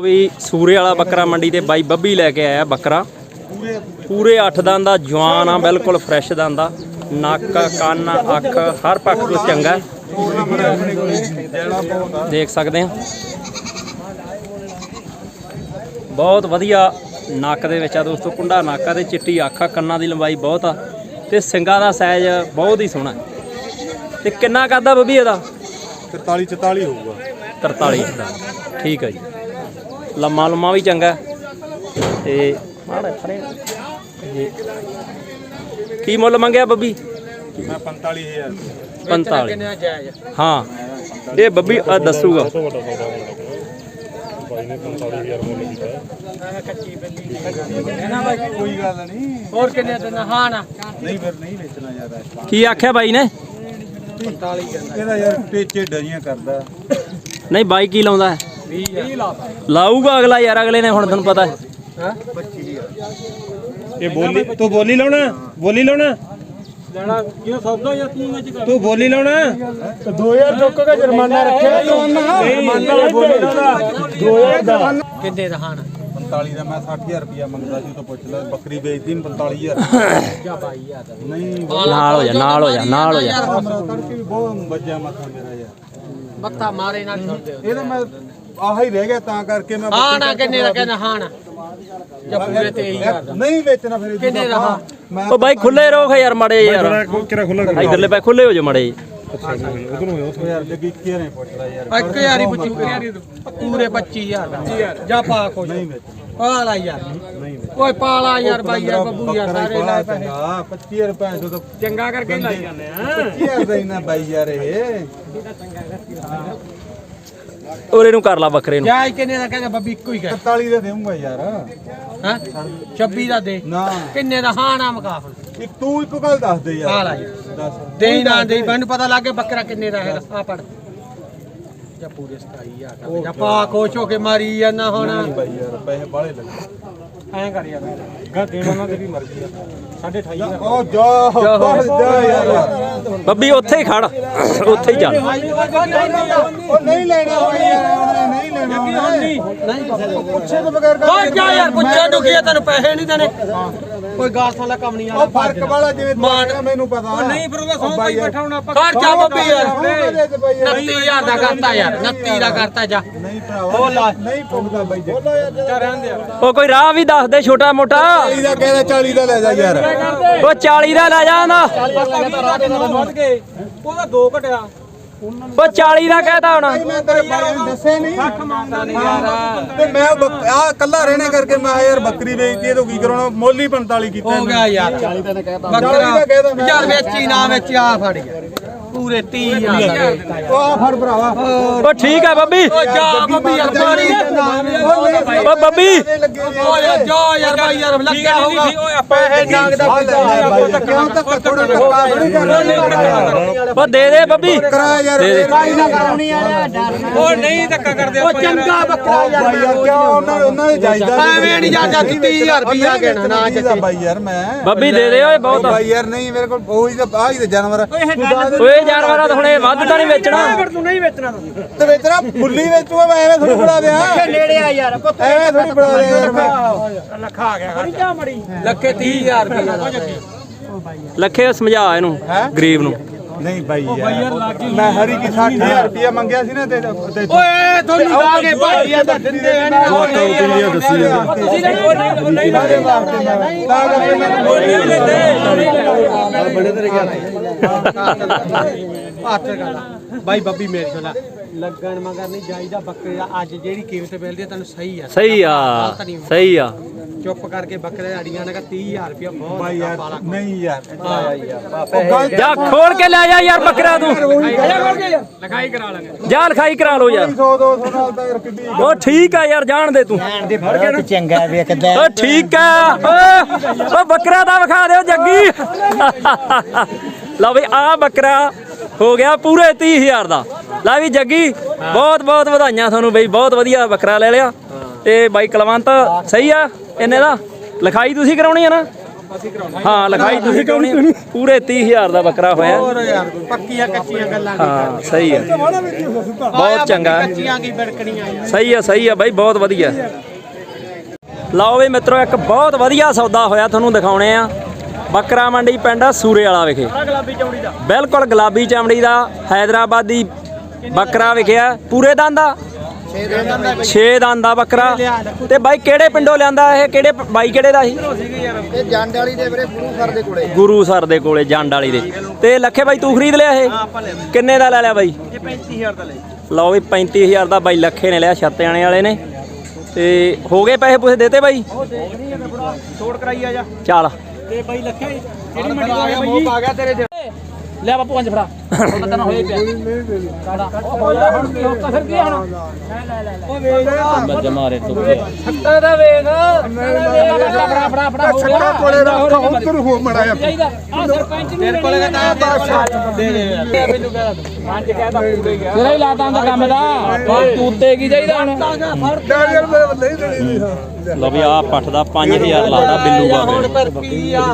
ਉਹ ਵੀ ਸੂਰੇ ਵਾਲਾ ਬੱਕਰਾ ਮੰਡੀ ਤੇ ਬਾਈ ਬੱਬੀ ਲੈ ਕੇ ਆਇਆ ਬੱਕਰਾ। ਪੂਰੇ 8 ਦੰਦ ਦਾ ਜਵਾਨ ਆ ਬਿਲਕੁਲ ਫਰੈਸ਼ ਦੰਦ ਦਾ ਨੱਕ ਕੰਨ ਅੱਖ ਹਰ ਪੱਖ ਤੋਂ ਚੰਗਾ। ਦੇਖ ਸਕਦੇ ਆ। ਬਹੁਤ ਵਧੀਆ ਨੱਕ ਦੇ ਵਿੱਚ ਆ ਦੋਸਤੋ ਕੁੰਡਾ ਨੱਕ ਆ ਤੇ ਚਿੱਟੀ ਅੱਖ ਆ ਕੰਨਾਂ ਦੀ ਲੰਬਾਈ ਬਹੁਤ ਆ। ਤੇ ਸਿੰਗਾਂ ਦਾ ਸਾਈਜ਼ ਬਹੁਤ ਹੀ ਸੋਹਣਾ। ਤੇ ਕਿੰਨਾ ਕਰਦਾ ਬੱਬੀ ਇਹਦਾ? 43 44 ਹੋਊਗਾ। 43 ਦਾ ਠੀਕ ਹੈ ਜੀ। ਲੰਮਾ ਲੰਮਾ ਵੀ ਚੰਗਾ। ਤੇ ਮਾੜਾ ਜੀ ਕੀ ਮੁੱਲ ਮੰਗਿਆ ਬੱਬੀ? ਮੈਂ 45000 45 ਹਾਂ। ਇਹ ਬੱਬੀ ਆ ਦੱਸੂਗਾ। ਕੋਈ। ਗੱਲ ਨਹੀਂ। ਹੋਰ ਕਿੰਨੇ ਦਿਨ ਹਾਂ ਨਾ। ਨਹੀਂ ਫਿਰ ਨਹੀਂ ਵੇਚਣਾ ਯਾਰ ਇਸ ਵਾਰ। ਕੀ ਆਖਿਆ ਬਾਈ ਨੇ? ਇਹਦਾ ਯਾਰ ਟੇਚੇ ਡਰੀਆਂ ਕਰਦਾ। ਨਹੀਂ ਬਾਈ ਕੀ ਲਾਉਂਦਾ ਹੈ? 20 ਲਾ ਲਾਊਗਾ ਅਗਲਾ ਯਾਰ ਅਗਲੇ ਨੇ ਹੁਣ ਤੁਹਾਨੂੰ ਪਤਾ। ਹੈ? ਇਹ ਬੋਲੀ ਤੂੰ ਬੋਲੀ ਲਾਉਣਾ ਬੋਲੀ ਲਾਉਣਾ। ਲੈਣਾ ਜੇ ਸੌਦਾ ਜਾਂ ਤੂੰ ਵਿੱਚ ਕਰ। ਤੂੰ ਬੋਲੀ ਲਾਉਣਾ। 2000 ਚੁੱਕ ਕੇ ਜੁਰਮਾਨਾ ਰੱਖਿਆ ਜੁਰਮਾਨਾ ਬੋਲੇ 2000 ਦਾ ਕਿੰਨੇ ਦਾ ਹਾਂ 45 ਦਾ ਮੈਂ 60000 ਰੁਪਇਆ ਮੰਗਦਾ ਸੀ ਤੂੰ ਪੁੱਛ ਲੈ ਬੱਕਰੀ ਵੇਚਦੀ ਨੂੰ 45000 ਜਾਂ 22000 ਦਾ ਨਹੀਂ ਨਾਲ ਹੋ ਜਾ ਨਾਲ ਹੋ ਜਾ ਨਾਲ ਹੋ ਜਾ। ਮੇਰਾ ਤੜਕੇ ਵੀ ਬਹੁਤ ਵੱਜਿਆ ਮੱਥਾ ਮੇਰਾ ਯਾਰ। ਬੱਤਾ ਮਾਰੇ ਨਾਲ ਛੱਡ ਦਿਓ। ਇਹ ਤਾਂ ਮੈਂ ਆਹ ਹੀ ਰਹਿ ਗਿਆ ਤਾਂ ਕਰਕੇ ਮੈਂ ਹਾਂ ਨਾ ਕਿੰਨੇ ਦਾ ਕਹਿੰਦਾ ਹਾਂ ਨਾ। ਜਾਂ ਪੂਰੇ 23000 ਦਾ। ਨਹੀਂ ਵੇਚਣਾ ਫਿਰ ਕਿੰਨੇ ਦਾ ਹਾਂ। ਮੈਂ ਉਹ ਬਾਈ ਖੁੱਲੇ ਰੋਖ ਯਾਰ ਮੜੇ ਯਾਰ। ਕਿਹੜਾ ਖੁੱਲਾ ਇਧਰਲੇ ਪੈ ਖੁੱਲੇ ਹੋ ਜਾ ਮੜੇ ਉਹ ਯਾਰ ਲੱਗੀ ਕਿਹਨੇ ਪੁੱਛਦਾ ਯਾਰ। ਇੱਕ ਹਜ਼ਾਰ ਹੀ ਪੁੱਛੂ ਪੂਰੇ 25000 ਦਾ। ਜਾਂ ਪਾ ਖੋ ਨਹੀਂ ਵੇਚਣਾ। ਪਾਲਾ ਯਾਰ। ਓਏ ਪਾਲਾ ਯਾਰ ਬਾਈ ਯਾਰ ਬੱਬੂ ਯਾਰ ਸਾਰੇ ਲੈ ਪੈਸੇ। ਹਾਂ 25 ਰੁਪਏ ਤੋਂ ਤਾਂ ਚੰਗਾ ਕਰਕੇ ਲਾਈ ਜਾਂਦੇ ਆ। 25000 ਦਾ ਇਨਾ ਬਾਈ ਯਾਰ ਇਹ। ਉਰੇ ਨੂੰ ਕਰ ਲਾ ਬੱਕਰੇ ਨੂੰ। ਜਾਇ ਕਿੰਨੇ ਦਾ ਕਹਿੰਦਾ ਬੱਬੀ ਇੱਕੋ ਹੀ ਕਹਿ। 43 ਦਾ ਦੇਵਾਂਗਾ ਯਾਰ। ਹਾਂ? 26 ਦਾ ਦੇ। ਨਾ। ਕਿੰਨੇ ਦਾ? ਹਾਂ ਨਾ ਮਕਾਫਲ ਇੱਕ ਤੂੰ ਇੱਕ ਗੱਲ ਦੱਸ ਦੇ ਯਾਰ। ਪਾਲਾ ਯਾਰ ਦੱਸ। ਦੇ ਹੀ ਨਾ ਦੇ ਮੈਨੂੰ ਪਤਾ ਲੱਗ ਗਿਆ ਬੱਕਰਾ ਕਿੰਨੇ ਦਾ ਹੈਗਾ। ਆ ਪੜ। ਜਾਂ ਪੂਰੇ 27000 ਦਾ। ਜਾਂ ਪਾ ਖੁਸ਼ ਹੋ ਕੇ ਮਾਰੀ ਜਾਂਦਾ ਹੁਣ। ਨਹੀਂ ਬਾਈ ਯਾਰ ਪੈਸੇ ਬਾਲੇ ਲੱਗੇ ਐਂ ਕਰ ਯਾਰ। ਗਾ ਦੇਣਾ ਨਾ ਤੇਰੀ ਮਰਜ਼ੀ ਆ। 2.5 ਉਹ ਜਾ ਬਸ ਜਾ ਯਾਰ। ਬੱਬੀ ਉੱਥੇ ਹੀ ਖੜ। ਉੱਥੇ ਹੀ ਚੱਲ। ਉਹ ਨਹੀਂ ਲੈਣਾ ਹੋਇਆ ਯਾਰ। ਉਹਨੇ ਨਹੀਂ ਲੈਣਾ ਨਹੀਂ। ਪੁੱਛੇ ਤੋਂ ਬਗੈਰ ਓ ਜਾ ਯਾਰ ਪੁੱਛਿਆ ਦੁਖੀਆ ਤੈਨੂੰ ਪੈਸੇ ਨਹੀਂ ਦੇਣੇ। ਕੋਈ ਗਾਲ ਸਾਲਾ ਕੰਮ ਨਹੀਂ ਆਣਾ ਉਹ ਫ਼ਰਕ ਵਾਲਾ ਜਿਵੇਂ ਆਖਿਆ ਮੈਨੂੰ ਪਤਾ। ਉਹ ਨਹੀਂ ਫਿਰ ਉਹਦਾ ਸੌਂ ਪਾਈ ਬੈਠਾ ਹੁਣ ਆਪਾਂ ਕਰ ਜਾ ਬੱਬੀ ਯਾਰ 29000 ਦਾ ਕਰਤਾ ਯਾਰ 29 ਦਾ ਕਰਤਾ ਜਾ। ਨਹੀਂ ਭਰਾਵਾ ਨਹੀਂ ਪੁੱਗਦਾ ਬਾਈ ਜੀ। ਉਹ ਕੋਈ ਰਾਹ ਵੀ ਦੱਸ ਦੇ ਛੋਟਾ ਮੋਟਾ। 40 ਦਾ ਕਹਿੰਦਾ 40 ਦਾ ਲੈ ਜਾ ਯਾਰ। ਉਹ 40 ਦਾ ਲੈ ਜਾਂਦਾ ਉਹਦਾ ਦੋ ਘਟਿਆ। ਉਹ 40 ਦਾ ਕਹਿਤਾ ਹੁਣ। ਮੈਂ ਤੇਰੇ ਬਾਰੇ ਨੂੰ ਦੱਸੇ ਨਹੀਂ। ਤੇ ਮੈਂ ਆ ਕੱਲਾ ਰਹਿਣੇ ਕਰਕੇ ਮੈਂ ਕਿਹਾ ਯਾਰ ਬੱਕਰੀ ਵੇਚਦੀ ਇਹ ਤੋਂ ਕੀ ਕਰਾਉਣਾ? ਮੁੱਲ ਹੀ 45 ਕੀਤਾ ਹੋ ਗਿਆ ਯਾਰ। 40 ਦਾ ਕਹਿਤਾ। ਬੱਕਰਾ। ਯਾਰ ਵੇਚੀ ਨਾ ਵੇਚੀ ਆ ਫੜ ਗਿਆ। ਪੂਰੇ 30000 ਦਾ ਦੇਤਾ ਯਾਰ। ਉਹ ਆ ਫੜ ਭਰਾਵਾ। ਉਹ ਠੀਕ ਆ ਬੱਬੀ। ਓ ਜਾ ਬੱਬੀ ਯਾਰ ਮਾਰੀ ਉਹ ਬੱਬੀ। ਓ ਯਾਰ ਜਾ ਯਾਰ ਬਾਈ ਯਾਰ ਲੱਗਿਆ ਹੋਊਗਾ। ਪੈਸੇ ਨਾਗ ਦਾ ਕਿਉਂ ਤੱਕ ਥੋੜਾ ਦੇ ਦੇ ਬੱਬੀ। ਕਰਾ ਯਾਰ ਦੇ ਦੇ। ਓ ਨਹੀਂ ਧੱਕਾ ਕਰਦੇ ਓ ਚੰਗਾ ਬੱਕਰਾ ਯਾਰ ਬਾਈ ਯਾਰ ਕਿਉਂ ਉਹਨਾਂ ਉਹਨਾਂ ਦੇ ਜਾਇਦਾ ਐਵੇਂ ਨਹੀਂ ਜਾ ਜਾ 30000 ਰੁਪਿਆ ਕਹਿਣਾ ਨਾ ਜਾ ਬਾਈ ਯਾਰ ਮੈਂ। ਬੱਬੀ ਦੇ ਦੇ ਓਏ ਬਹੁਤ ਬਾਈ ਯਾਰ ਨਹੀਂ ਮੇਰੇ ਕੋਲ ਉਹੀ ਤਾਂ ਆਹੀ ਤੇ ਜਾਨਵਰ ਓਏ ਜਾਨਵਰਾਂ ਤਾਂ ਹੁਣੇ ਵੱਧ ਤਾਂ ਨਹੀਂ ਵੇਚਣਾ। ਤੂੰ ਨਹੀਂ ਵੇਚਣਾ ਤੇ ਵੇਚਣਾ ਬੁੱਲੀ ਵੇਚੂਗਾ ਮੈਂ ਐਵੇਂ ਥੋੜੀ ਬਣਾ ਦਿਆਂ। ਨੇੜੇ ਆ ਯਾਰ ਐਵੇਂ ਥੋੜੀ ਬਣਾ ਦਿਆਂ ਯਾਰ ਮੈਂ। ਲੱਖਾ ਆ ਗਿਆ ਖੜੀ ਜਾ। ਮੜੀ ਲੱਖੇ 30000 ਰੁਪਿਆ ਲੱਖੇ ਸਮਝਾ ਇਹਨੂੰ ਗਰੀਬ ਨੂੰ। ਨਹੀਂ ਬਾਈ ਯਾਰ ਮੈਂ ਹਰੀ ਕੀ 60000 ਰੁਪਇਆ ਮੰਗਿਆ ਸੀ ਨਾ ਤੇ ਤੇ ਓਏ ਤੁਹਾਨੂੰ ਲਾ ਕੇ ਭਾਜੀਆ ਤਾਂ ਦਿੰਦੇ ਐ ਨਾ ਉਹ ਨਹੀਂ ਦੱਸੀ ਤੁਸੀਂ ਨਹੀਂ ਨਹੀਂ ਨਹੀਂ ਤਾਂ ਕਰਕੇ ਮੈਂ ਹੱਥ ਗੱਲ ਬਾਈ ਬੱਬੀ ਮੇਰੇ ਕੋਲ ਆ। ਲੱਗਣ ਮਗਰ ਨਹੀਂ ਜਾਈਦਾ ਬੱਕਰੇ ਦਾ। ਅੱਜ ਜਿਹੜੀ ਕੀਮਤ ਮਿਲਦੀ ਹੈ ਤੈਨੂੰ ਸਹੀ ਆ। ਸਹੀ ਆ ਸਹੀ ਆ। ਚੁੱਪ ਕਰਕੇ ਬੱਕਰੇ ਅੜੀਆਂ ਨੇ 30000 ਰੁਪਇਆ ਬਹੁਤ ਬਾਈ ਯਾਰ ਨਹੀਂ ਯਾਰ ਜਾ ਖੋਲ ਕੇ ਲੈ ਜਾ ਯਾਰ ਬੱਕਰਾ ਤੂੰ। ਲਿਖਾਈ ਕਰਾ ਲਾਂਗੇ ਜਾ ਲਿਖਾਈ ਕਰਾ ਲੋ ਯਾਰ। 100 200 ਨਾਲ ਤਾਂ ਯਾਰ ਕਿੱਡੀ ਉਹ ਠੀਕ ਆ ਯਾਰ ਜਾਣ ਦੇ ਤੂੰ। ਬਹੁਤ ਚੰਗਾ ਵੇਖਦਾ ਉਹ ਠੀਕ ਆ। ਓਏ ਉਹ ਬੱਕਰਾ ਤਾਂ ਵਿਖਾ ਦਿਓ ਜੱਗੀ। ਲਓ ਵੀ ਆ ਬੱਕਰਾ ਹੋ ਗਿਆ ਪੂਰੇ 30000 ਦਾ। ਲੈ ਵੀ ਜੱਗੀ ਬਹੁਤ ਬਹੁਤ ਵਧਾਈਆਂ ਤੁਹਾਨੂੰ ਬਈ ਬਹੁਤ ਵਧੀਆ ਬੱਕਰਾ ਲੈ ਲਿਆ। ਤੇ ਬਾਈ ਕਲਵੰਤ ਸਹੀ ਆ ਇੰਨੇ ਦਾ? ਲਿਖਾਈ ਤੁਸੀਂ ਕਰਾਉਣੀ ਆ ਨਾ? ਹਾਂ ਲਿਖਾਈ ਤੁਸੀਂ ਕਰਾਉਣੀ ਪੂਰੇ 30000 ਦਾ ਬੱਕਰਾ ਹੋਇਆ। ਹੋਰ ਯਾਰ ਪੱਕੀਆਂ ਕੱਚੀਆਂ ਗੱਲਾਂ ਨਹੀਂ ਹਾਂ ਸਹੀ ਹੈ ਬਹੁਤ ਚੰਗਾ। ਹੈ। ਕੱਚੀਆਂ ਕੀ ਬਿੜਕਣੀਆਂ ਸਹੀ ਆ ਸਹੀ ਆ ਬਾਈ ਬਹੁਤ ਵਧੀਆ। ਲਓ ਵੀ ਮਿੱਤਰੋ ਇੱਕ ਬਹੁਤ ਵਧੀਆ ਸੌਦਾ ਹੋਇਆ ਤੁਹਾਨੂੰ ਦਿਖਾਉਣੇ ਆ। ਬੱਕਰਾ ਮੰਡੀ ਪਿੰਡ ਸੂਰੇ ਵਾਲਾ ਵਿਖੇ। ਬਿਲਕੁਲ ਗੁਲਾਬੀ ਚਮੜੀ ਦਾ ਹੈਦਰਾਬਾਦੀ ਬੱਕਰਾ ਵਿਖਿਆ ਪੂਰੇ ਦੰਦ ਦਾ 6 ਦੰਦ ਦਾ ਬੱਕਰਾ। ਤੇ ਬਾਈ ਕਿਹੜੇ ਪਿੰਡੋਂ ਲਿਆਂਦਾ ਇਹ? ਕਿਹੜੇ ਬਾਈ ਕਿਹੜੇ ਦਾ ਸੀ? ਇਹ ਜੰਡ ਵਾਲੀ ਦੇ ਵੀਰੇ ਗੁਰੂ ਸਰ ਦੇ ਕੋਲੇ। ਗੁਰੂ ਸਰ ਦੇ ਕੋਲੇ ਜੰਡ ਵਾਲੀ ਦੇ। ਤੇ ਲੱਖੇ ਬਾਈ ਤੂੰ ਖਰੀਦ ਲਿਆ ਇਹ? ਕਿੰਨੇ ਦਾ ਲੈ ਲਿਆ ਬਾਈ? ਇਹ 35000 ਦਾ ਲੈ ਲਓ ਵੀ 35000 ਦਾ ਬਾਈ ਲੱਖੇ ਨੇ ਲਿਆ ਛੱਤ ਆਣੇ ਵਾਲੇ ਨੇ। ਤੇ ਹੋ ਗਏ ਪੈਸੇ ਪੂਸੇ ਦੇਤੇ ਬਾਈ? ਛੋੜ ਕਰਾਈ ਆ ਜਾ। ਚੱਲ। ਤੇ ਬਾਈ ਲੱਖੇ ਜਿਹੜੀ ਮੰਡੀ ਆ ਗਿਆ ਮੋਹ ਆ ਗਿਆ ਤੇਰੇ ਚ ਲੈ ਬਾਪੂ ਪੰਜ ਫੜਾ ਉਹ ਤਾਂ ਹੋਏ ਪਿਆ ਕਾੜਾ ਉਹ ਲੈ ਹੁਣ ਕੀ ਕਸਰ ਕੀ ਹੁਣ ਉਹ ਵੇਖ ਜਮਾਰੇ ਤੁੱਕੇ ਛੱਟਾ ਦਾ ਵੇਖ ਫੜਾ ਫੜਾ ਫੜਾ ਹੋ ਗਿਆ ਕੋਲੇ ਦਾ ਉੱਤਰ ਹੋ ਮੜਾਇਆ ਚਾਹੀਦਾ ਆ ਸਰਪੰਚ ਨੂੰ ਤੇਰੇ ਕੋਲੇ ਕਹਿੰਦਾ ਦੇ ਦੇ ਯਾਰ ਮੈਨੂੰ ਕਹਿ ਪੰਜ ਕਹਿਦਾ ਪੂਰੇ ਗਿਆ ਤੇਰਾ ਹੀ ਲਾਤਾਂ ਦਾ ਕੰਮ ਦਾ ਤੂੰ ਤੇ ਕੀ ਚਾਹੀਦਾ ਹੁਣ ਯਾਰ ਮੇਰੇ ਨਹੀਂ ਦੇਣੀ ਲਓ ਵੀ ਆ ਪੱਠ ਦਾ 5000 ਲਾਦਾ ਬਿੱਲੂ ਹੁਣ ਬਾਬੇ। ਪਰ ਕੀ ਆ?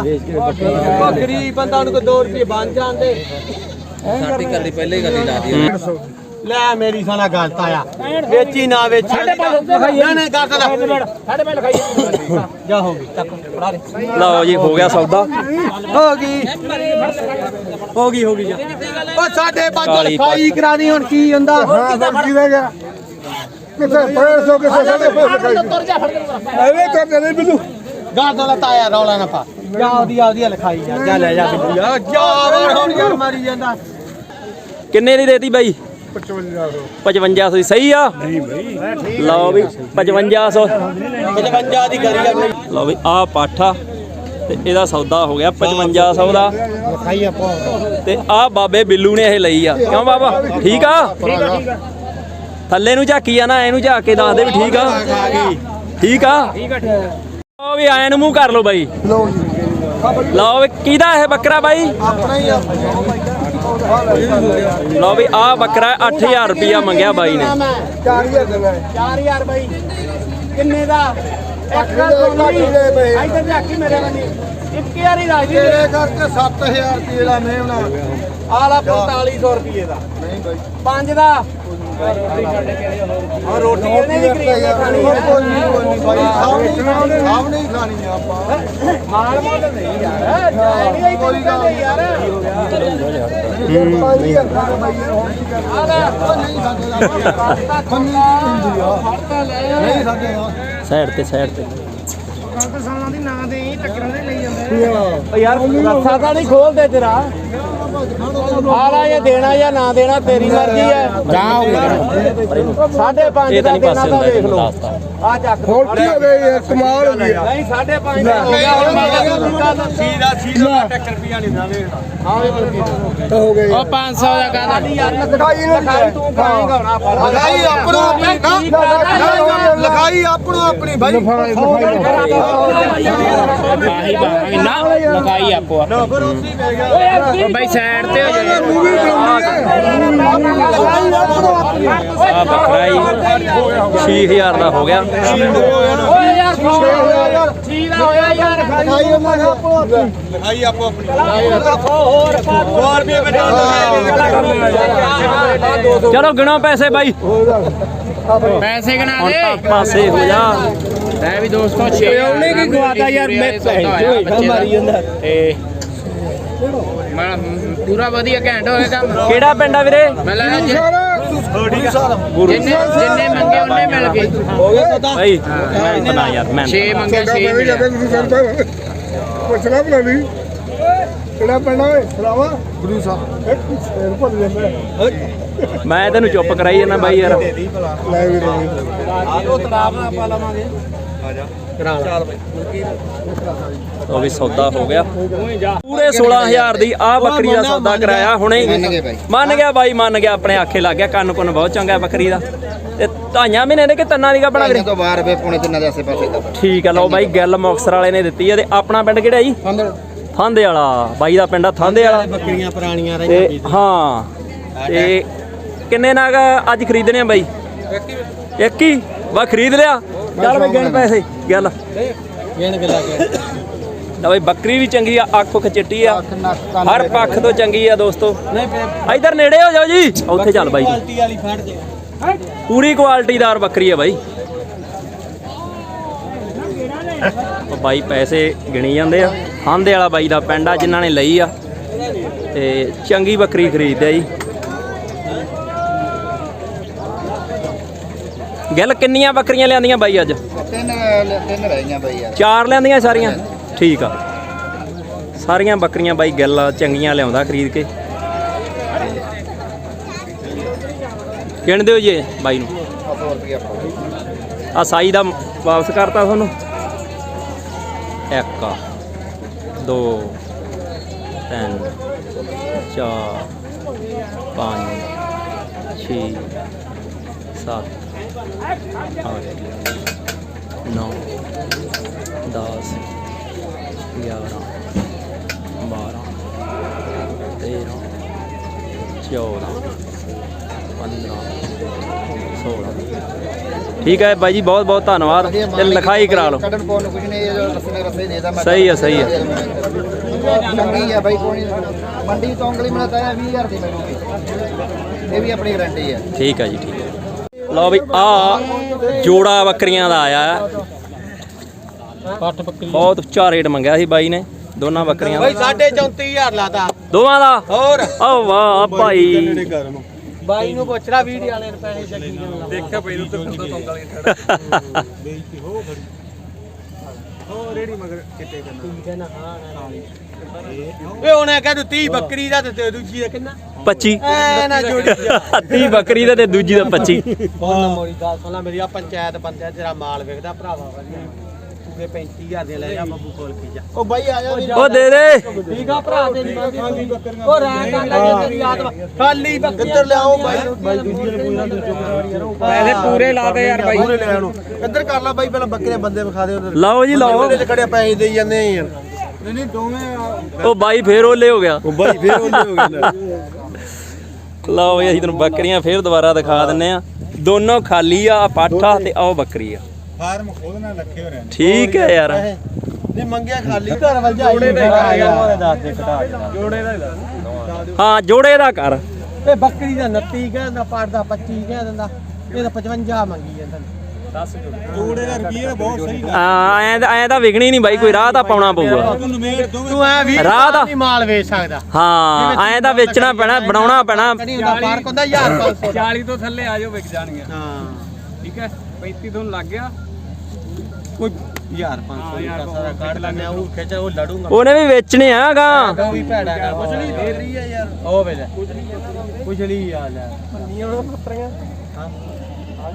ਬੱਕਰੀ ਬੰਦਾ ਉਹਨੂੰ ਕੋ 2 ਰੁਪਏ ਬਣ ਜਾਂਦੇ। ਸਾਡੀ ਕਰਦੀ ਪਹਿਲੇ ਕਰਦੀ ਲਾਦੀ ਲੈ ਮੇਰੀ ਸਾਲਾ ਗੱਲ ਤਾਇਆ ਵੇਚੀ ਨਾ ਵੇਚੀ। ਨਾ ਨਾ ਕਰ ਤਾ ਸਾਡੇ ਮੈਂ ਲਿਖਾਈ ਜਾ ਹੋ ਗਈ ਤੱਕ ਫੜਾ ਦੇ। ਲਓ ਜੀ ਹੋ ਗਿਆ ਸੌਦਾ। ਹੋ ਗਈ। ਹੋ ਗਈ ਹੋ ਗਈ ਜਾ। ਉਹ ਸਾਡੇ ਪੰਜ ਕਾਲੀ ਲਿਖਾਈ ਕਰਾ ਦੀ ਹੁਣ ਕੀ ਹੁੰਦਾ? ਹਾਂ ਸਰ ਕੀ ਰਹਿ ਗਿਆ ਕਿੱਥੇ 500 ਕਿੱਥੇ ਸਾਡੇ ਤੁਰ ਜਾ ਫੜ ਕੇ ਐਵੇਂ ਕਰਦੇ ਨੇ ਬਿੱਲੂ ਗੱਲ ਤਾਂ ਤਾਇਆ ਰੌਲਾ ਨਾ ਪਾ। ਜਾ ਉਹਦੀ ਉਹਦੀ ਲਿਖਾਈ ਜਾ ਜਾ ਲੈ ਜਾ ਬਿੱਲੂ ਜਾ ਜਾ ਵੇ ਹੁਣ ਯਾਰ ਮਾਰੀ ਜਾਂਦਾ। ਕਿੰਨੇ ਦੀ ਦੇਤੀ ਬਾਈ? 5500 ਦੀ ਸਹੀ ਆ? ਨਹੀਂ ਬਾਈ। ਲਓ ਵੀ 5500 55 ਦੀ ਕਰੀ ਆਪਣੀ ਲਓ ਵੀ ਆ ਪਾਠਾ ਤੇ ਇਹਦਾ ਸੌਦਾ ਹੋ ਗਿਆ 5500 ਦਾ। ਲਿਖਾਈ ਆਪੋ। ਤੇ ਆ ਬਾਬੇ ਬਿੱਲੂ ਨੇ ਇਹ ਲਈ ਆ। ਕਿਉਂ ਬਾਬਾ? ਠੀਕ ਆ। ਥੱਲੇ ਨੂੰ ਝਾਕੀ ਆ ਨਾ ਇਹਨੂੰ ਝਾਕ ਕੇ ਦੱਸ ਦੇ ਵੀ ਠੀਕ ਆ। ਠੀਕ ਆ? ਲਓ ਵੀ ਐਨ ਮੂੰਹ ਕਰ ਲਓ ਬਾਈ। ਲਓ ਜੀ। ਲਓ ਵੀ ਕਿਹਦਾ ਇਹ ਬੱਕਰਾ ਬਾਈ? ਆਪਣਾ ਹੀ ਆ। ਲਓ ਵੀ ਆ ਬੱਕਰਾ 8000 ਰੁਪਿਆ ਮੰਗਿਆ ਬਾਈ ਨੇ। 4000 ਦੇ ਲੈ 4000 ਬਾਈ। ਕਿੰਨੇ ਦਾ? ਇੱਕ ਦਾ ਇੱਧਰ ਝਾਕੀ ਮੇਰੇ ਬੰਨੀ ਇੱਕ ਯਾਰੀ ਰਾਜੀ ਤੇਰੇ ਕਰਕੇ 7000 ਰੁਪਏ ਦਾ ਮੇਵਣਾ ਆਲਾ 4500 ਰੁਪਏ ਦਾ। ਨਹੀਂ ਬਾਈ। ਪੰਜ ਦਾ। ਆ ਰੋਟੀ ਇਹਨੇ ਵੀ ਨਹੀਂ ਖਾਣੀ ਹੈ। ਕੋਈ ਨਹੀਂ ਕੋਈ ਨਹੀਂ ਬਾਈ ਸਭ ਨਹੀਂ ਖਾਣੀ ਸਭ ਨਹੀਂ ਖਾਣੀ ਆ ਆਪਾਂ। ਮਾਲ ਮੁੱਲ ਨਹੀਂ ਯਾਰ। ਜਾਇਦੀ ਹੀ ਕੋਈ ਗੱਲ ਨਹੀਂ। ਯਾਰ। ਯਾਰ ਖਾਣਾ ਯਾਰ ਹੁਣ ਕੀ ਕਰਨਾ? ਨਹੀਂ ਸਾਡੇ ਦਾ ਖੰਨੀ ਹੁੰਦੀ ਆ। ਨਹੀਂ ਸਾਡੇ ਆ। ਸਾਈਡ ਤੇ ਸਾਈਡ ਤੇ। ਓ ਯਾਰ ਰੱਸਾ ਤਾਂ ਨਹੀਂ ਖੋਲਦੇ ਤੇਰਾ। ਆਲਾ ਇਹ ਦੇਣਾ ਜਾਂ ਨਾ ਦੇਣਾ ਤੇਰੀ ਮਰਜ਼ੀ ਹੈ। ਸਾਢੇ ਪੰਜ ਇਹ ਤਾਂ ਦਾ ਨਹੀਂ ਦੇਣਾ ਤਾਂ ਵੇਖ ਲਓ। ਆ ਚੱਕ ਹੋਰ ਕੀ ਹੋ ਗਿਆ ਯਾਰ ਕਮਾਲ ਹੋ ਗਈ ਨਹੀਂ ਸਾਢੇ ਪੰਜ ਦਾ ਹੋ ਗਿਆ ਹੁਣ ਮੈਂ ਸੀਦਾ ਸੀਦਾ ਟੱਕਰ ਰੁਪਿਆ ਨਹੀਂ ਨਾ ਵੇਖਦਾ ਹੋ ਗਈ ਉਹ 500 ਦਾ ਕਹਿੰਦਾ। ਲਿਖਾਈ ਨਾ ਲਿਖਾਈ ਤੂੰ ਖਾਏਗਾ ਹੁਣ ਆ ਲਿਖਾਈ ਆਪਣੋ ਆਪਣੀ ਲਿਖਾਈ ਆਪਣੋ ਆਪਣੀ ਭਾਈ। ਆਹੀ ਬਾਂਗੇ ਨਾ। ਲਗਾਈ ਆਪੋ ਓਏ ਬਾਈ ਸਾਈਡ ਤੇ ਹੋ ਜਾ ਆ ਬੱਕਰਾ ਹੀ। 6000 ਦਾ ਹੋ ਗਿਆ। ਓਏ ਯਾਰ ਠੀਕ ਦਾ ਹੋਇਆ ਯਾਰ ਲਿਖਾਈ ਉਹਨਾਂ ਨੇ ਆਪਣੋ ਆਪਣੀ ਲਿਖਾਈ ਆਪੋ ਆਪਣੀ ਹੋਰ ਹੋਰ ਰੁਪਏ ਬਚਾ ਚਲੋ ਗਿਣੋ ਪੈਸੇ ਬਾਈ। ਪੈਸੇ ਗਣਾ ਤਾਂ ਪਾਸੇ ਹੋ ਜਾ। ਮੈਂ ਵੀ ਦੋਸਤੋ 6 ਉਹਨੇ ਕੀ ਗਵਾਤਾ ਯਾਰ ਮੈਂ ਪੈਸੇ ਮਾਰੀ ਜਾਂਦਾ। ਤੇ ਮੈਂ ਪੂਰਾ ਵਧੀਆ ਘੈਂਟ ਹੋ ਗਿਆ ਕੰਮ। ਕਿਹੜਾ ਪਿੰਡ ਆ ਵੀਰੇ? ਮੈਂ ਲੈਣਾ ਜਿੰਨੇ ਜਿੰਨੇ ਮੰਗੇ ਉਹਨੇ ਮਿਲ ਗਏ। ਬਾਈ ਮੈਂ ਇਤਨਾ ਯਾਰ ਮੈਂ 6 ਮੰਗੇ 6 ਮਿਲੇ। ਤੁਸੀਂ ਸਰਪੰਚ ਪੁੱਛਣਾ ਬਣਾ ਲਈ ਕਿਹੜਾ ਪਿੰਡ ਓਏ ਸਲਾਵਾ ਗੁਰੂ ਸਾਹਿਬ। ਇੱਕ ਸਿਰ ਭੁੱਲ ਜਾਂਦਾ ਮੈਂ। ਤੈਨੂੰ ਚੁੱਪ ਕਰਾਈ ਜਾਂਦਾ ਬਾਈ ਯਾਰ। ਲੈ ਵੀ ਰਹੀ ਉਹ ਤਲਾਬ ਨਾਲ ਆਪਾਂ ਲਵਾਂਗੇ। ਉਹ ਵੀ ਸੌਦਾ ਹੋ ਗਿਆ। ਪੂਰੇ 16000 ਦੀ ਆ ਬੱਕਰੀ ਦਾ ਸੌਦਾ ਕਰਾਇਆ ਹੁਣੇ। ਮੰਨ ਗਿਆ ਬਾਈ। ਮੰਨ ਗਿਆ ਆਪਣੇ ਆਖੇ ਲੱਗ ਗਿਆ। ਕੰਨ ਕੁੰਨ ਬਹੁਤ ਚੰਗਾ ਬੱਕਰੀ ਦਾ। ਤੇ ਧਾਈਆਂ ਮਹੀਨੇ ਦੇ ਕਿ ਤੰਨਾਂ ਦੀ ਬਣਾ ਵੀਰੇ? ਤੋਂ ਬਾਹਰ ਵੇ ਪੌਣੇ ਤਿੰਨਾਂ ਦੇ ਆਸੇ ਪਾਸੇ ਦਾ ਠੀਕ ਆ ਲਓ ਬਾਈ ਗੱਲ ਮੁਕਸਰ ਵਾਲੇ ਨੇ ਦਿੱਤੀ ਆ ਤੇ ਆਪਣਾ ਪਿੰਡ ਕਿਹੜਾ ਜੀ? ਥਾਂਦੇ ਵਾਲਾ। ਬਾਈ ਦਾ ਪਿੰਡ ਆ ਥਾਂਦੇ ਵਾਲਾ। ਬੱਕਰੀਆਂ ਪੁਰਾਣੀਆਂ ਤੇ ਹਾਂ ਤੇ ਕਿੰਨੇ ਨਾਗ ਅੱਜ ਖਰੀਦਣੇ ਆ ਬਾਈ? ਇੱਕ ਹੀ। ਵਾ ਖਰੀਦ ਲਿਆ? ਚੱਲ ਬਈ ਗਿਣ ਪੈਸੇ ਗੱਲ। ਗਿਣ ਕੇ ਲਾ ਕੇ ਲਓ ਬਈ ਬੱਕਰੀ ਵੀ ਚੰਗੀ ਆ ਅੱਖ ਉੱਖ ਚਿੱਟੀ ਆ। ਹਰ ਪੱਖ ਤੋਂ ਚੰਗੀ ਆ ਦੋਸਤੋ। ਇੱਧਰ ਨੇੜੇ ਹੋ ਜਾਓ ਜੀ। ਉੱਥੇ ਚੱਲ ਬਾਈ। ਕੁਆਲਿਟੀ ਵਾਲੀ ਫੜ ਪੂਰੀ ਕੁਆਲਿਟੀਦਾਰ ਬੱਕਰੀ ਆ ਬਾਈ। ਉਹ ਬਾਈ ਪੈਸੇ ਗਿਣੀ ਜਾਂਦੇ ਆ। ਹਾਂਦੇ ਵਾਲਾ ਬਾਈ ਦਾ ਪਿੰਡ ਆ ਜਿਨ੍ਹਾਂ ਨੇ ਲਈ ਆ। ਤੇ ਚੰਗੀ ਬੱਕਰੀ ਖਰੀਦਦੇ ਆ ਜੀ। ਗੱਲ ਕਿੰਨੀਆਂ ਬੱਕਰੀਆਂ ਲਿਆਂਦੀਆਂ ਬਾਈ ਅੱਜ? ਤਿੰਨ ਤਿੰਨ ਰਹਿ ਗਈਆਂ ਬਈ ਯਾਰ। ਚਾਰ ਲਿਆਂਦੀਆਂ ਸਾਰੀਆਂ? ਠੀਕ ਆ। ਸਾਰੀਆਂ ਬੱਕਰੀਆਂ ਬਾਈ ਗੱਲ ਚੰਗੀਆਂ ਲਿਆਉਂਦਾ ਖਰੀਦ ਕੇ। ਗਿਣ ਦਿਓ ਜੀ ਬਾਈ ਨੂੰ। 100 ਰੁਪਏ ਪਾਓ ਆ ਸਾਈ ਦਾ ਵਾਪਸ ਕਰਤਾ ਤੁਹਾਨੂੰ। ਇੱਕ ਦੋ ਤਿੰਨ ਚਾਰ ਪੰਜ ਛੇ ਨੌ 10 11 12 13 14 15 16 ਠੀਕ ਹੈ ਬਾਈ ਜੀ ਬਹੁਤ ਬਹੁਤ ਧੰਨਵਾਦ। ਤੇ ਲਿਖਾਈ ਕਰਾ ਲਓ। ਕੱਢਣ ਪਾਉਣ ਨੂੰ ਕੁਝ ਨਹੀਂ ਇਹ ਜੋ ਰਸਨੇ ਰਸੇ ਦੇ ਦਾ ਮੈਂ ਸਹੀ ਆ, ਸਹੀ ਆ। ਚੰਗੀ ਆ ਬਾਈ ਕੋਈ ਨਹੀਂ। ਮੰਡੀ ਤੋਂ ਉਂਗਲੀ ਮਿਲਦਾ ਹੈ 20000 ਦੀ ਮਿਲੂਗੀ। ਇਹ ਵੀ ਆਪਣੀ ਗਾਰੰਟੀ ਹੈ। ਠੀਕ ਹੈ ਜੀ ਠੀਕ ਹੈ। ਲਓ ਵੀ ਆ ਜੋੜਾ ਬੱਕਰੀਆਂ ਦਾ ਆਇਆ। ਹੈ। ਪੱਟ ਬੱਕਰੀ। ਬਹੁਤ ਉੱਚਾ ਰੇਟ ਮੰਗਿਆ ਸੀ ਬਾਈ ਨੇ ਦੋਨਾਂ ਬੱਕਰੀਆਂ ਬਈ ਦਾ 34000 ਲਾਤਾ। ਦੋਵਾਂ ਦਾ? ਹੋਰ। ਓ ਵਾਹ ਭਾਈ। ਬਾਈ ਨੂੰ ਪੁੱਛਣਾ ਵੀਡੀਓ ਵਾਲੇ ਨੇ ਪੈਸੇ ਜੱਗੀ ਨੂੰ ਦੇਖਿਆ ਬਈ ਨੂੰ ਤੇ ਓਏ ਉਹਨੇ ਕਹਿ ਤੂੰ 30 ਬੱਕਰੀ ਦਾ ਤੇ ਦੂਜੀ ਦਾ ਕਿੰਨਾ? 25 ਐ ਨਾ ਜੋੜੀ। ਜਾ 30 ਬੱਕਰੀ ਦਾ ਤੇ ਦੂਜੀ ਦਾ 25 ਹੁਣ ਮੋਰੀ ਗੱਲ ਸੁਣ ਲੈ ਮੇਰੀ ਆ ਪੰਚਾਇਤ ਬੰਦਿਆ ਤੇਰਾ ਮਾਲ ਵੇਖਦਾ ਭਰਾਵਾ ਵਧੀਆ। ਤੂੰ 35000 ਦੇ ਲੈ ਜਾ ਬੱਬੂ ਕੋਲ ਕੀ ਜਾ। ਉਹ ਬਾਈ ਆ ਜਾ ਉਹ ਦੇ ਦੇ। ਠੀਕ ਆ ਭਰਾ ਤੇ ਨਹੀਂ ਉਹ ਰਹਿ ਕਰ ਲੈ ਜੇ ਤੇਰੀ ਆਤਮਾ। ਖਾਲੀ ਬੱਕਰੀ ਇੱਧਰ ਲਿਆਓ ਬਾਈ। ਬਾਈ ਦੂਜੀ ਨੇ ਕੋਈ ਨਾ ਤੂੰ ਚੁੱਪ ਪੈਸੇ ਪੂਰੇ ਲਾ ਦੇ ਯਾਰ ਬਾਈ। ਪੂਰੇ ਲੈਣ ਇੱਧਰ ਕਰ ਲੈ ਬਾਈ ਪਹਿਲਾਂ ਬੱਕਰੇ ਬੰਦੇ ਵਿਖਾ ਦੇ ਉਧਰ। ਲਓ ਜੀ ਲਓ। ਉਹਦੇ ਚ ਖੜਿਆ ਪੈਸੇ ਦੇਈ ਜਾਂਦੇ ਆ ਯਾਰ। ਨਹੀਂ ਨਹੀਂ ਦੋਵੇਂ ਉਹ ਬਾਈ ਫੇਰ ਓਲੇ ਹੋ ਗਿਆ। ਉਹ ਬਾਈ ਫੇਰ ਉਹਨੇ ਹੋ ਗਏ ਲਓ ਵੀ ਅਸੀਂ ਤੁਹਾਨੂੰ ਬੱਕਰੀਆਂ ਫੇਰ ਦੁਬਾਰਾ ਦਿਖਾ ਦਿੰਨੇ ਆ ਦੋਨੋਂ ਖਾਲੀ ਆ ਆਹ ਪਾਠਾ ਤੇ ਆਹ ਬੱਕਰੀ ਆ। ਫਾਰਮ ਖੋਲਣਾ ਲੱਖੇ ਹੋ ਰਹੇ ਠੀਕ ਹੈ ਯਾਰ। ਨਹੀਂ ਮੰਗਿਆ ਖਾਲੀ। ਘਰ ਵੱਲ ਜਾ ਜੋੜੇ ਦਾ ਦੱਸ ਦੇ ਘਟਾ ਜੋੜੇ ਦਾ ਹਾਂ ਜੋੜੇ ਦਾ ਕਰ। ਇਹ ਬੱਕਰੀ ਦਾ 29 ਕਹਿੰਦਾ ਪੜਦਾ 25 ਕਹਿ ਦਿੰਦਾ। ਇਹ ਤਾਂ 55 ਮੰਗੀ ਜਾਂਦਾ ਜੋੜੇ ਦਾ ਰੁਪਈਏ ਬਹੁਤ ਸਹੀ ਆ। ਐਂ ਤਾਂ- ਐਂ ਤਾਂ ਵਿਕਣੀ ਨਹੀਂ ਬਾਈ ਕੋਈ ਰਾਹ ਤਾਂ ਪਾਉਣਾ ਪਊਗਾ। ਤੂੰ ਮੇਰ ਦੋਵੇਂ ਤੂੰ ਐ ਵੀ ਰਾਹ ਦਾ- ਨਹੀਂ ਮਾਲ ਵੇਚ ਸਕਦਾ। ਹਾਂ ਐਂ ਤਾਂ ਵੇਚਣਾ ਪੈਣਾ ਬਣਾਉਣਾ ਪੈਣਾ। ਨਹੀਂ ਹੁੰਦਾ ਫ਼ਰਕ ਹੁੰਦਾ 1500 40 ਤੋਂ ਥੱਲੇ ਆ ਜਾਓ ਵਿਕ ਜਾਣਗੇ ਹਾਂ। ਠੀਕ ਹੈ? 35 ਤੋਂ ਲੱਗ ਗਿਆ। ਕੋਈ 1500 ਦਾ ਸਾਰਾ ਕੱਢ ਲੈਣੇ ਆ ਉਹ ਖਿੱਚ ਉਹ ਲੜੂਗਾ। ਉਹਨੇ ਵੀ ਵੇਚਣੇ ਆ ਗਾ ਉਹ ਵੀ ਭੈੜਾ ਕਰ ਪੁੱਛਲੀ ਦੇ ਰਹੀ ਆ ਯਾਰ। ਉਹ ਵੇ ਲੈ। ਪੁੱਛਲੀ ਆ। ਲੈ। ਪੰਨੀਆਂ ਉਹ ਪੱਤਰੀਆਂ ਹਾਂ।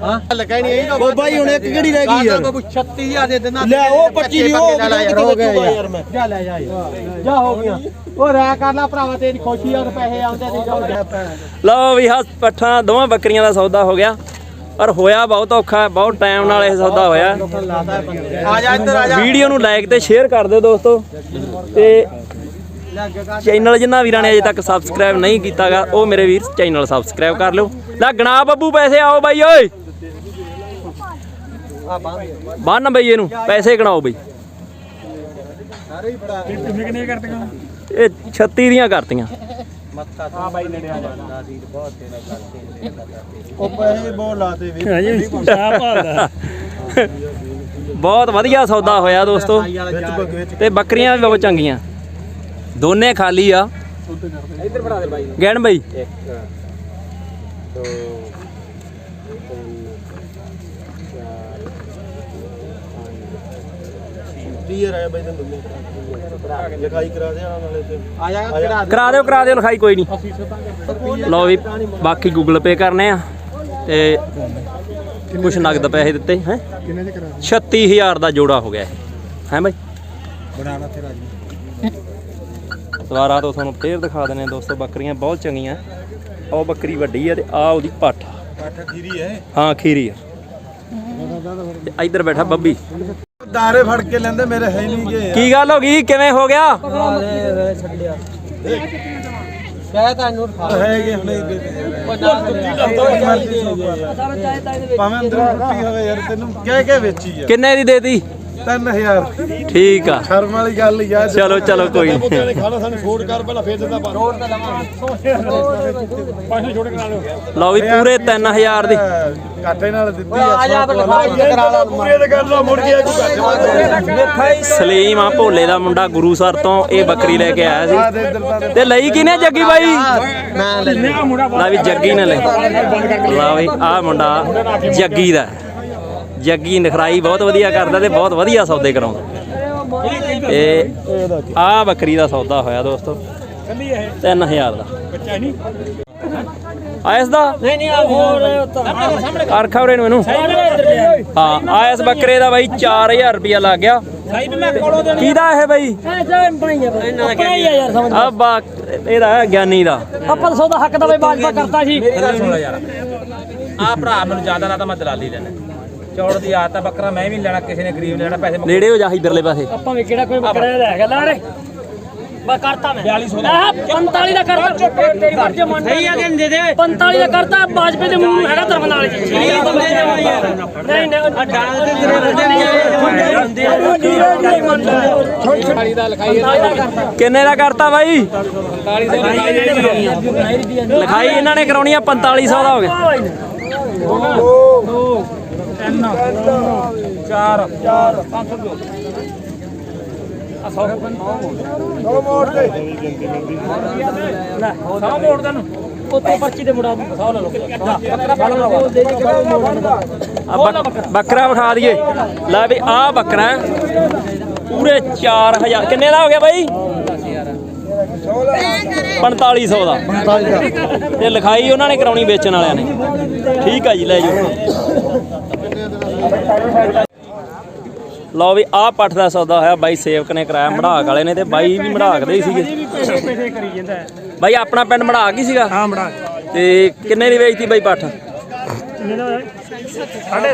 ਹਾਂ? ਲਗਾਈ ਨਹੀਂ ਇਹ ਉਹ ਬਾਈ ਹੁਣ ਇੱਕ ਕਿਹੜੀ ਰਹਿ ਗਈ ਯਾਰ? 36000 ਦੇ ਦੇਣਾ ਲੈ ਉਹ 25 ਦੀ ਉਹ ਹੋ ਗਏ ਯਾਰ ਯਾਰ ਮੈਂ। ਜਾ ਲੈ ਜਾ ਯਾਰ। ਜਾ ਹੋ ਗਿਆ ਉਹ ਰਹਿ ਕਰ ਲੈ ਭਰਾਵਾ ਤੇਰੀ ਖੁਸ਼ੀ ਆ ਤੇ ਪੈਸੇ ਆਉਂਦੇ ਤੇ ਜਾਓ ਜਾ। ਭੈਣ ਲਓ ਵੀ ਹੱਸ ਪੱਠਾਂ ਦੋਵਾਂ ਬੱਕਰੀਆਂ ਦਾ ਸੌਦਾ ਹੋ ਗਿਆ। ਪਰ ਹੋਇਆ ਬਹੁਤ ਔਖਾ ਬਹੁਤ ਟਾਈਮ ਨਾਲ ਇਹ ਸੌਦਾ ਹੋਇਆ। ਆ ਜਾ ਇੱਧਰ ਆ ਜਾ। ਵੀਡੀਓ ਨੂੰ ਲਾਈਕ ਤੇ ਸ਼ੇਅਰ ਕਰ ਦਿਓ ਦੋਸਤੋ। ਤੇ ਚੈਨਲ ਜਿਨ੍ਹਾਂ ਵੀਰਾਂ ਨੇ ਅਜੇ ਤੱਕ ਸਬਸਕ੍ਰਾਈਬ ਨਹੀਂ ਕੀਤਾਗਾ ਉਹ ਮੇਰੇ ਵੀਰ ਚੈਨਲ ਸਬਸਕ੍ਰਾਈਬ ਕਰ ਲਿਓ। ਲੈ ਗਣਾ ਬੱਬੂ ਪੈਸੇ ਆਓ ਬਾਈ ਓਏ! ਬੰਨ ਬਈ ਇਹਨੂੰ ਪੈਸੇ ਗਣਾਓ ਬਈ। ਕਿੰਨੇ ਕਿੰਨੇ ਕਰਤੀਆਂ? ਇਹ 36 ਦੀਆਂ ਕਰਤੀਆਂ। ਮੱਥਾ ਆ ਬਾਈ ਨੇੜੇ ਆ ਜਾ। ਦੀ ਬਹੁਤ ਤੇਰਾ ਕਰਦੇ ਉਹ ਪੈਸੇ ਬਹੁਤ ਲਾਤੇ ਵੀ। ਬਹੁਤ ਵਧੀਆ ਸੌਦਾ ਹੋਇਆ ਦੋਸਤੋ। ਤੇ ਬੱਕਰੀਆਂ ਵੀ ਬਹੁਤ ਚੰਗੀਆਂ। ਦੋਨੇ ਖਾਲੀ ਆ। ਇੱਧਰ ਫੜਾ ਦੇ ਬਾਈ ਗੈਣ ਬਈ। 1 2 ਕਲੀਅਰ ਆਇਆ ਬਾਈ ਤੈਨੂੰ। ਲਿਖਾਈ ਕਰਾ ਦੇ ਨਾਲੇ ਤੇ। ਆ ਜਾ ਕਿਹੜਾ ਕਰਾ ਦਿਓ ਕਰਾ ਦਿਓ ਲਿਖਾਈ ਕੋਈ ਨਹੀਂ ਲਓ ਵੀ ਬਾਕੀ ਗੂਗਲ ਪੇ ਕਰਨੇ ਆ ਤੇ ਕੁਛ ਨਗਦ ਪੈਸੇ ਦਿੱਤੇ ਹੈ? ਕਿੰਨੇ ਕਰਾ 36000 ਦਾ ਜੋੜਾ ਹੋ ਗਿਆ ਇਹ। ਹੈ ਬਾਈ? ਬਣਾਣਾ ਤੇ ਰਾਜੀ ਤੋਂ ਤੁਹਾਨੂੰ ਫੇਰ ਦਿਖਾ ਦਿੰਦੇ ਆ ਦੋਸਤੋ ਬੱਕਰੀਆਂ ਬਹੁਤ ਚੰਗੀਆਂ। ਉਹ ਬੱਕਰੀ ਵੱਡੀ ਆ ਤੇ ਆ ਉਹਦੀ ਪੱਠ ਕਾਠਾ ਖੀਰੀ ਹੈ। ਹਾਂ ਖੀਰੀ ਆ। ਇੱਧਰ ਬੈਠਾ ਬੱਬੀ। ਦਾਰੇ ਫੜ ਕੇ ਲੈਂਦੇ ਮੇਰੇ ਹੈ ਨਹੀਂ ਗਏ ਕੀ ਗੱਲ ਹੋ ਗਈ? ਕਿਵੇਂ ਹੋ ਗਿਆ? ਛੱਡਿਆ ਕਹਿ ਤਾਂ ਨੂਰ ਖਾ ਹੈਗੇ ਹੁਣੇ ਉਹ ਨਾਲ ਭਾਵੇਂ ਅੰਦਰ ਟੁੱਟੀ ਹੋਵੇ ਯਾਰ ਤੈਨੂੰ ਕਹਿ ਕੇ ਵੇਚੀ ਆ। ਕਿੰਨੇ ਦੀ ਦੇਤੀ 3000 ਠੀਕ ਆ। ਸ਼ਰਮ ਵਾਲੀ ਗੱਲ ਹੀ ਆ ਚਲੋ ਚਲੋ ਕੋਈ ਨਹੀਂ। ਖਾਣਾ ਸਾਨੂੰ ਛੋੜ ਕਰ ਪਹਿਲਾਂ ਫੇਰ ਦਿੰਦਾ ਬਾਹਰ ਲਓ। ਵੀ ਪੂਰੇ 3000 ਦੀ। ਘਾਟੇ ਨਾਲ ਦਿੱਤੀ ਆ ਜਾ ਲਿਖਾਈ ਕਰਾ ਲਾ ਪੂਰੇ ਤੇ ਕਰ ਲਾ ਮੁੜ ਕੇ ਕੋਈ ਸਲੀਮ ਆ ਭੋਲੇ ਦਾ ਮੁੰਡਾ ਗੁਰੂ ਸਰ ਤੋਂ ਇਹ ਬੱਕਰੀ ਲੈ ਕੇ ਆਇਆ ਸੀ। ਤੇ ਲਈ ਕਿਨੇ ਜੱਗੀ ਬਾਈ? ਮੈਂ ਲੈ ਲਾ ਵੀ ਜੱਗੀ ਨੇ ਲਈ। ਲਾ ਵੀ ਆ ਮੁੰਡਾ ਜੱਗੀ ਦਾ। ਜੱਗੀ ਨਖਰਾਈ ਬਹੁਤ ਵਧੀਆ ਕਰਦਾ ਤੇ ਬਹੁਤ ਵਧੀਆ ਸੌਦੇ ਕਰਾਉਂਦਾ। ਇਹ ਆ ਬੱਕਰੀ ਦਾ ਸੌਦਾ ਹੋਇਆ ਦੋਸਤੋ। 3000 ਦਾ। ਬੱਚਾ ਨਹੀਂ? ਆਇਸ ਦਾ? ਨਹੀਂ ਨਹੀਂ ਹੋਰ ਕਰ ਖਬਰੇ ਨੂੰ ਇਹਨੂੰ। ਹਾਂ ਆਇਸ ਬੱਕਰੇ ਦਾ ਬਾਈ 4000 ਰੁਪਿਆ ਲੱਗ ਗਿਆ। ਕਿਹਦਾ ਇਹ ਬਾਈ? ਆ ਬਾ ਇਹਦਾ ਹੈ ਗਿਆਨੀ ਦਾ। ਆਪਾਂ ਸੌਦਾ ਹੱਕ ਦਾ ਬਈ ਬਾਜਪਾ ਕਰਤਾ ਸੀ। ਆ ਭਰਾ ਮੈਨੂੰ ਜ਼ਿਆਦਾ ਨਾ ਤਾਂ ਮੈਂ ਦਲਾਲੀ ਲੈਣਾ ਚੌੜ ਦੀ ਆਦਤ ਆ ਬੱਕਰਾ ਮੈਂ ਵੀ ਨੀ ਲੈਣਾ ਕਿਸੇ ਨੇ ਗਰੀਬ ਨੇ ਲੈਣਾ ਪੈਸੇ ਨੇੜੇ ਹੋ ਜਾ ਇਧਰਲੇ ਪਾਸੇ। ਆਪਾਂ ਵੀ ਕਿਹੜਾ ਕੋਈ ਬੱਕਰਾ ਦਾ ਹੈਗਾ ਲਾੜੇ ਬਾ ਕਰਤਾ ਮੈਂ। 4200 ਦਾ। 45 ਦਾ ਕਰਤਾ। ਤੇਰੀ ਮਰਜ਼ੀ ਮੰਨ ਸਹੀ ਆ ਕਹਿੰਦੇ ਦੇ 45 ਦਾ ਕਰਤਾ ਬਾਜਪੇ ਦੇ ਮੂੰਹ ਹੈਗਾ ਧਰਮ ਨਾਲ ਜੀ ਯਾਰ ਨਹੀਂ ਨਹੀਂ ਅੱਡਾ ਦੇ ਤੇਰੇ ਬੰਦੇ ਨਹੀਂ ਮੰਨਦਾ 40 ਦਾ ਲਿਖਾਈ ਕਿੰਨੇ ਦਾ ਕਰਤਾ ਬਾਈ? ਲਿਖਾਈ ਇਹਨਾਂ ਨੇ। ਕਰਾਉਣੀ ਆ 4500 ਦਾ ਹੋ ਗਿਆ। ਤੇ ਮੁੜਾ ਦੂੰ। ਲੈ ਲਓ। ਬੱਕਰਾ ਫੜ ਲਓ। ਆ ਬੱਕ- ਬੱਕਰਾ ਵਿਖਾ ਦਈਏ। ਲੈ ਵੀ ਆ ਬੱਕਰਾ। ਪੂਰੇ 4000 ਕਿੰਨੇ ਦਾ ਹੋ ਗਿਆ ਬਾਈ? 4500 ਦਾ। ਤੇ ਲਿਖਾਈ ਉਹਨਾਂ ਨੇ ਕਰਾਉਣੀ ਵੇਚਣ ਵਾਲਿਆਂ ਨੇ। ਠੀਕ ਆ ਜੀ ਲੈ ਜਾਓ। ਲਓ ਵੀ ਆਹ ਪੱਠ ਦਾ ਸੌਦਾ ਹੋਇਆ ਬਾਈ ਸੇਵਕ ਨੇ ਕਰਾਇਆ ਮੜਾਕ ਵਾਲੇ ਨੇ ਤੇ ਬਾਈ ਵੀ ਮੜਾਕ ਦੇ ਹੀ ਸੀਗੇ। ਪੈਸੇ ਕਰੀ ਜਾਂਦਾ ਹੈ। ਬਾਈ ਆਪਣਾ ਪਿੰਡ ਮੜਾਕ ਹੀ ਸੀਗਾ? ਹਾਂ ਮੜਾ ਤੇ ਕਿੰਨੇ ਦੀ ਵੇਚਤੀ ਬਾਈ ਪੱਠ?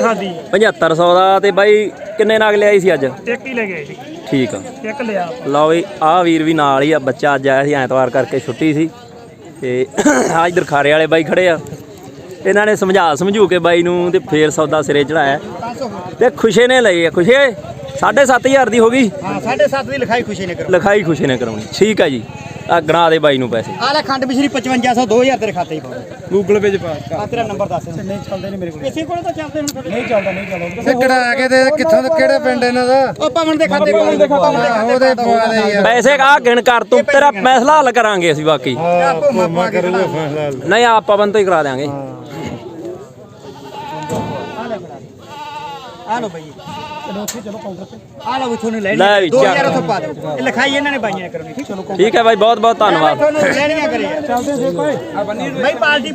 ਸਾਦੀ 7500 ਦਾ ਤੇ ਬਾਈ ਕਿੰਨੇ ਨਾਗ ਲਿਆਈ ਸੀ ਅੱਜ? ਇੱਕ ਹੀ ਲੈ ਗਏ ਸੀ। ਠੀਕ ਆ। ਇੱਕ ਲਿਆ। ਲਓ ਵੀ ਆਹ ਵੀਰ ਵੀ ਨਾਲ ਹੀ ਆ ਬੱਚਾ ਅੱਜ ਆਇਆ ਸੀ ਐਤਵਾਰ ਕਰਕੇ ਛੁੱਟੀ ਸੀ। ਤੇ ਆ ਇਧਰ ਖਾਰੇ ਵਾਲੇ ਬਾਈ ਖੜੇ ਆ। ਇਹਨਾਂ ਨੇ ਸਮਝਾ ਸਮਝੂ ਕੇ ਬਾਈ ਨੂੰ ਤੇ ਫੇਰ ਸੌਦਾ ਸਿਰੇ ਚੜਾਇਆ। ਤੇ ਖੁਸ਼ੇ ਨੇ ਲਈ ਆ ਖੁਸ਼ੇ? 7500 ਦੀ ਹੋ ਗਈ? ਹਾਂ 7.5 ਦੀ ਲਿਖਾਈ ਖੁਸ਼ੀ ਨੇ ਕਰੋ ਲਿਖਾਈ ਖੁਸ਼ੇ ਨੇ ਕਰਾਉਣੀ। ਠੀਕ ਆ ਜੀ। ਆ ਗਣਾ ਦੇ ਬਾਈ ਨੂੰ ਪੈਸੇ। ਆ ਲੈ ਖੰਡ ਬਿਸ਼ਰੀ 5500 2000 ਤੇਰੇ ਖਾਤੇ ਹੀ ਪਾਓ ਗੂਗਲ ਪੇ ਚ ਪਾ ਆ ਤੇਰਾ ਨੰਬਰ ਦੱਸ। ਨਹੀਂ ਚੱਲਦੇ ਨਹੀਂ ਮੇਰੇ ਕੋਲ। ਕਿਸੇ ਕੋਲ ਤਾਂ ਚੱਲਦੇ ਹੁਣ ਨਹੀਂ ਚੱਲਦਾ ਨਹੀਂ ਚੱਲਦਾ। ਸਿੱਕੜਾ ਆ ਕੇ ਤੇ ਕਿੱਥੋਂ ਦਾ ਕਿਹੜੇ ਪਿੰਡ ਇਹਨਾਂ ਦਾ? ਉਹ ਪਵਨ ਦੇ ਖਾਤੇ ਪਵਨ ਦੇ ਖਾਤੇ ਉਹਦੇ ਪਵਾ ਦੇ। ਯਾਰ। ਪੈਸੇ ਆ ਗਿਣ ਕਰ ਤੂੰ ਤੇਰਾ ਮਸਲਾ ਹੱਲ ਕਰਾਂਗੇ ਅਸੀਂ ਬਾਕੀ। ਮੈਂ ਕਰੂਗਾ ਫੈਸਲਾ ਨਹੀਂ ਆਪ ਪਾਬੰਦ ਤੋਂ ਹੀ ਕਰਾ ਦਿਆਂਗੇ। ਆ ਲਓ ਭਾਈ ਚਲੋ ਉੱਥੇ ਚਲੋ ਕਾਊਂਟਰ ਤੇ ਆ ਲਓ ਇੱਥੋਂ ਨੇ ਲੈ ਲੈ ਲਈ ਵੀ ਚੱਕ। 2000 ਉੱਥੋਂ ਪਾ ਦਿਓ ਇਹ ਲਿਖਾਈ ਇਹਨਾਂ ਨੇ ਬਾਈਆਂ ਨੇ ਕਰਨੀ ਠੀਕ ਚਲੋ ਠੀਕ ਹੈ ਬਾਈ ਬਹੁਤ ਬਹੁਤ ਧੰਨਵਾਦ ਤੁਹਾਨੂੰ ਲੈਣੀਆਂ ਕਰੇ ਚੱਲਦੇ ਸੇ ਕੋਈ ਬਈ ਪਾਲਟੀ